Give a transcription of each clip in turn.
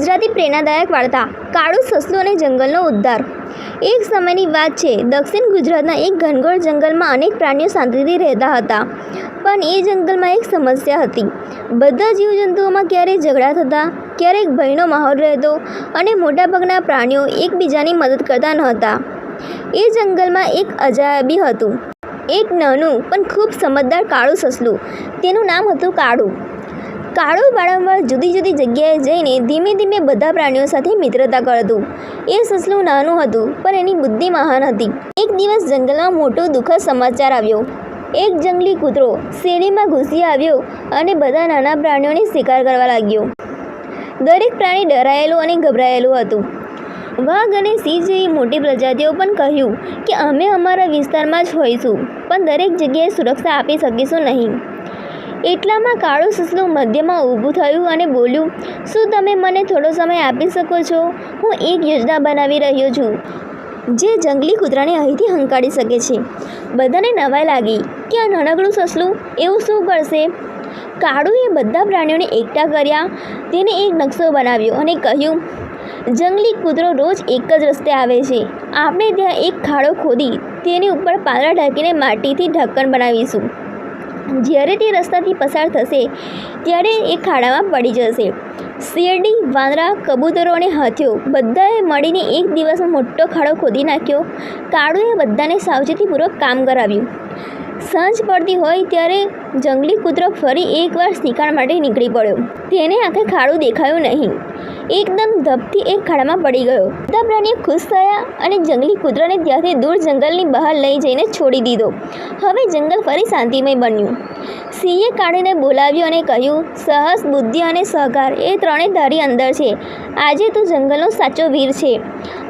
ગુજરાતી પ્રેરણાદાયક વાર્તા, કાળું સસલું અને જંગલનો ઉદ્ધાર. એક સમયની વાત છે, દક્ષિણ ગુજરાતના એક ઘનઘોર જંગલમાં અનેક પ્રાણીઓ શાંતિથી રહેતા હતા. પણ એ જંગલમાં એક સમસ્યા હતી. બધા જીવજંતુઓમાં ક્યારેક ઝઘડા થતા, ક્યારેક ભયનો માહોલ રહેતો અને મોટાભાગના પ્રાણીઓ એકબીજાની મદદ કરતા નહોતા. એ જંગલમાં એક અજાયબી હતું. એક નાનું પણ ખૂબ સમજદાર કાળું સસલું. તેનું નામ હતું કાળું. કાળું વારંવાર જુદી જુદી જગ્યાએ જઈને ધીમે ધીમે બધા પ્રાણીઓ સાથે મિત્રતા કરતું. એ સસલું નાનું હતું, પણ એની બુદ્ધિ મહાન હતી. એક દિવસ જંગલમાં મોટો દુઃખદ સમાચાર આવ્યો. એક જંગલી કૂતરો શેરીમાં ઘૂસી આવ્યો અને બધા નાના પ્રાણીઓને શિકાર કરવા લાગ્યો. દરેક પ્રાણી ડરાયેલું અને ગભરાયેલું હતું. વાઘ અને સિંહ જેવી મોટી પ્રજાતિઓ પણ કહ્યું કે અમે અમારા વિસ્તારમાં જ હોઈશું, પણ દરેક જગ્યાએ સુરક્ષા આપી શકીશું નહીં. એટલામાં કાળું સસલું મધ્યમાં ઊભું થયું અને બોલ્યું, શું તમે મને થોડો સમય આપી શકો છો? હું એક યોજના બનાવી રહ્યો છું, જે જંગલી કૂતરાને અહીંથી હંકારી શકે છે. બધાને નવાઈ લાગી કે આ નાનકડું સસલું? એવું શું કરશે? કાળુએ બધા પ્રાણીઓને એકઠા કર્યા, તેને એક નકશો બનાવ્યો અને કહ્યું, જંગલી કૂતરો રોજ એક જ રસ્તે આવે છે. આપણે ત્યાં એક ખાડો ખોદી, તેની ઉપર પાંદડા ઢાંકીને માટીથી ઢક્કણ બનાવીશું. જ્યારે તે રસ્તાથી પસાર થશે, ત્યારે એ ખાડામાં પડી જશે. શેરડી, વાંદરા કબૂતરો અને હાથીઓ બધાએ મળીને એક દિવસમાં મોટો ખાડો ખોદી નાખ્યો. કાળુએ બધાને સાવચેતીપૂર્વક કામ કરાવ્યું. સાંજ પડતી હોય ત્યારે જંગલી કૂતરો ફરી એકવાર શિકાર માટે નીકળી પડ્યો. તેને આખે ખાડું દેખાયું નહીં. એકદમ ધપથી એક ખાડામાં પડી ગયો. બધા પ્રાણીઓ ખુશ થયા અને જંગલી કૂતરાને ત્યાંથી દૂર જંગલની બહાર લઈ જઈને છોડી દીધો. હવે જંગલ ફરી શાંતિમય બન્યું. સિંહે કાઢીને બોલાવ્યો અને કહ્યું, સાહસ, બુદ્ધિ અને સહકાર એ ત્રણેય તારી અંદર છે. આજે તું જંગલનો સાચો વીર છે.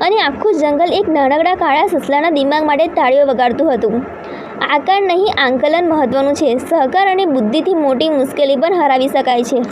અને આખું જંગલ એક નાનકડા કાળા સસલાના દિમાગ માટે તાળીઓ વગાડતું હતું. આકાર નહીં, આંકલન મહત્વનું છે. સહકાર અને બુદ્ધિથી મોટી મુશ્કેલી પણ હરાવી શકાય છે.